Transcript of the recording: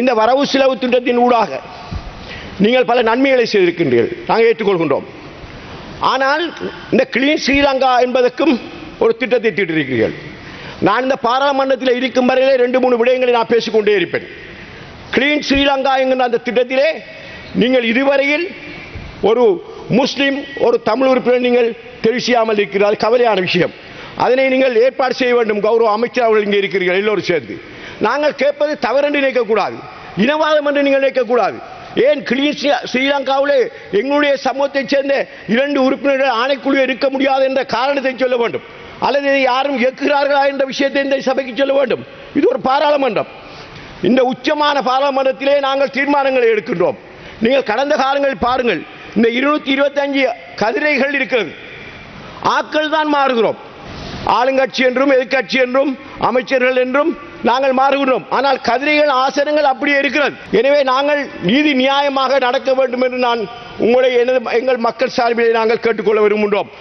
இந்த வரவு செலவு திட்டத்தின் ஊடாக நீங்கள் பல நன்மைகளை செய்திருக்கின்றீர்கள். நாங்கள் ஏற்றுக்கொள்கின்றோம். ஆனால் இந்த கிளீன் ஸ்ரீலங்கா என்பதற்கும் ஒரு திட்டத்தை தீட்டிருக்கிறீர்கள். நான் இந்த பாராளுமன்றத்தில் இருக்கும் வரையிலே ரெண்டு மூணு விடயங்களை நான் பேசிக்கொண்டே இருப்பேன். கிளீன் ஸ்ரீலங்கா என்கின்ற அந்த திட்டத்திலே நீங்கள் இதுவரையில் ஒரு முஸ்லீம் ஒரு தமிழ் உறுப்பினர் நீங்கள் தெரிவு செய்யாமல் இருக்கிறார் கவலையான விஷயம். அதனை நீங்கள் ஏற்பாடு செய்ய வேண்டும். கௌரவ அமைச்சர் அவர்கள் இங்கே இருக்கிறீர்கள் எல்லோரும் சேர்ந்து. நாங்கள் கேட்பது தவறென்று நினைக்கக்கூடாது. இனவாதம் என்று நீங்கள் நினைக்கக்கூடாது. ஏன் கிளீன் ஸ்ரீலங்காவிலே எங்களுடைய சமூகத்தைச் சேர்ந்த இரண்டு உறுப்பினர்கள் ஆணைக்குழு இருக்க முடியாது என்ற காரணத்தை சொல்ல வேண்டும். அல்லது இதை யாரும் இயக்குகிறார்களா என்ற விஷயத்தை இந்த சபைக்கு சொல்ல வேண்டும். இது ஒரு பாராளுமன்றம். இந்த உச்சமான பாராளுமன்றத்திலே நாங்கள் தீர்மானங்களை எடுக்கின்றோம். நீங்கள் கடந்த காலங்களில் பாருங்கள் இந்த இருநூத்தி இருபத்தஞ்சு கதிரைகள் இருக்கிறது. ஆட்கள் தான் மாறுகிறோம். ஆளுங்கட்சி என்றும் எதிர்க்கட்சி என்றும் அமைச்சர்கள் என்றும் நாங்கள் மாறுகிறோம் ஆனால் கதிரைகள் ஆசனங்கள் அப்படியே இருக்கிறது. எனவே நாங்கள் நீதி நியாயமாக நடக்க வேண்டும் என்று நான் உங்களை எனது எங்கள் மக்கள் சார்பில் நாங்கள் கேட்டுக்கொள்ள விரும்புகின்றோம்.